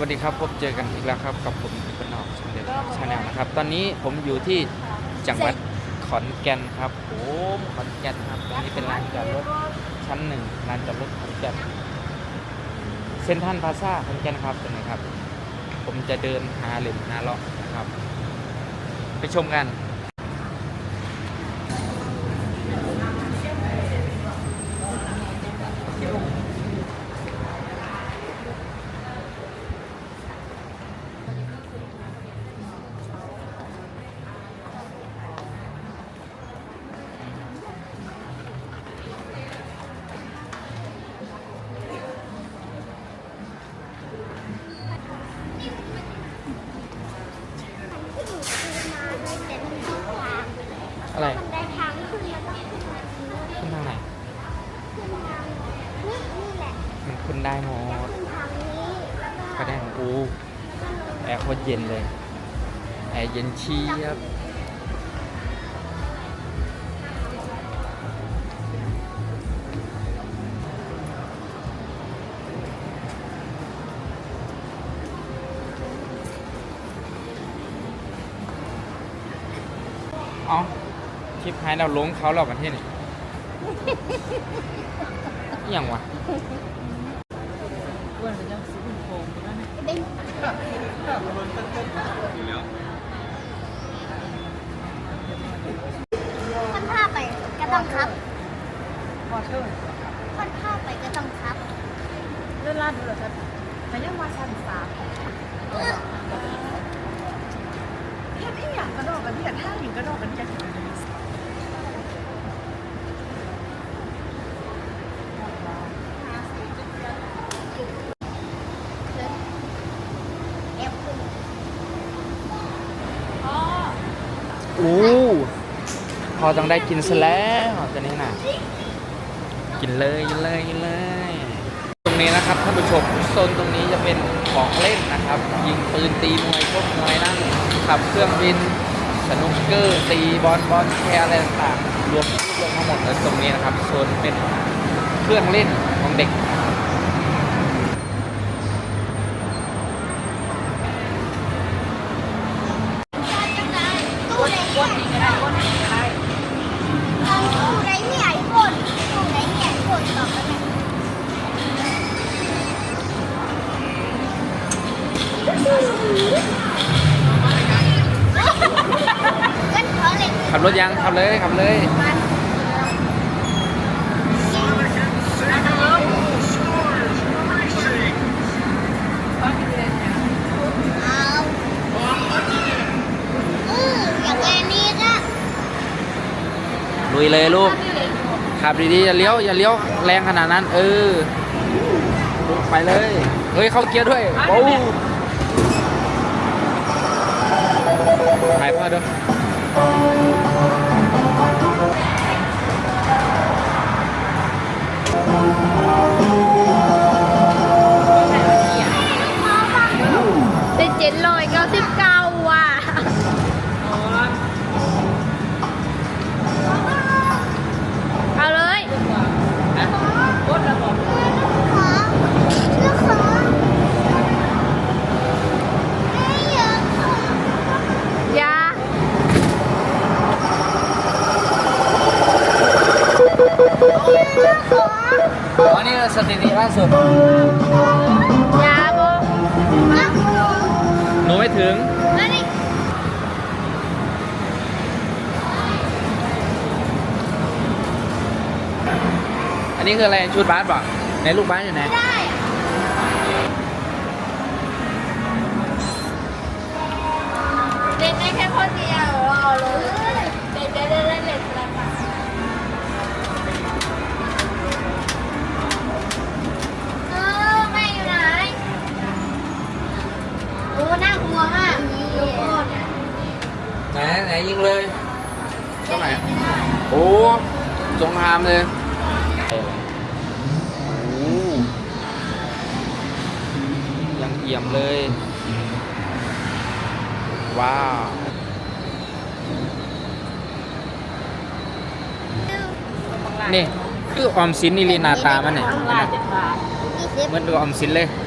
วัสดีครับพบเจอกันอีกแล้วครับกับผมอีกนอกชาแนลชาแนลนะครับ ตอนนี้ผมอยู่ที่จังหวัดขอนแก่นครับโอ้ขอนแก่นครับตรงนี้เป็นลานจอดรถชั้นหนึ่งลานจอดรถขอนแก่นเซ็นทรัลพาซ่าขอนแก่นครับตรงนี้ครับ ผมจะเดินหาเหรือหาเลาะนะครับ ไปชมกัน อะไรมันได้ทางขึ้นแล้วก็ขึ้นมาขึ้นทางไหนขึ้นทางนี่นี่แหละมันขึ้นได้หมดขึ้นทางนี้แล้วก็กระแดงอูแอร์โคตรเย็นเลยแอร์เย็นเชียบเอาค ลิปหายเราลงเขาเราประเทศนี่อหย่างวะอ้วนเป็นยังซื้อโป่งอยู่นั่นน่ะเป็นคนผ้าไปก็ต้องครับพอเท่าคนผ้าไปก็ต้องครับเลื่อนลาดดูเหรอครับมันยังมาชั้นสามเฮ็ดอีหยังกระดอกกันเนี่ยท่าหญิงกระดอกกันเนี่ย แอบขึ้น อู้พอต้องได้กินซะแล้วตอนนี้นะกินเลยกินเลยกินเลย ตรงนี้นะครับท่านผู้ชมโซนตรงนี้จะเป็นของเล่นนะครับ ยิงปืนตีมวยชกมวยนั่งขับเครื่องบินสนุกเกอร์ตีบอลบอลแคร์อะไรต่างๆรวมรวมทั้งหมดเลยตรงนี้นะครับโซนเป็นเครื่องเล่นของเด็ก ขับรถยังขับเลยขับเลยอย่างไรนี่ก็ลุยเลยลูกขับดีๆอย่าเลี้ยวอย่าเลี้ยวแรงขนาดนั้น เออ ไปเลย เฮ้ยเข้าเกียร์ด้วยโอ้ ถ่าย อ๋อนี่สถิติล่าสุดยาโบมาหนูไม่ถึงมาดิอันนี้คืออะไรชุดบาสป่ะในลูกบาสอยู่ไหนได้เล่นได้แค่คนเดียวรอเลย ยิงเลยตรงไหน โอ้สงครามเลยโอ้ยังเอี่ยมเลย ว้าวนี่ คือออมสินนี่ลีหนาตามันเนี่ยลาเจ็ดบาทยี่สิบเหมือนดูออมสินเลยเ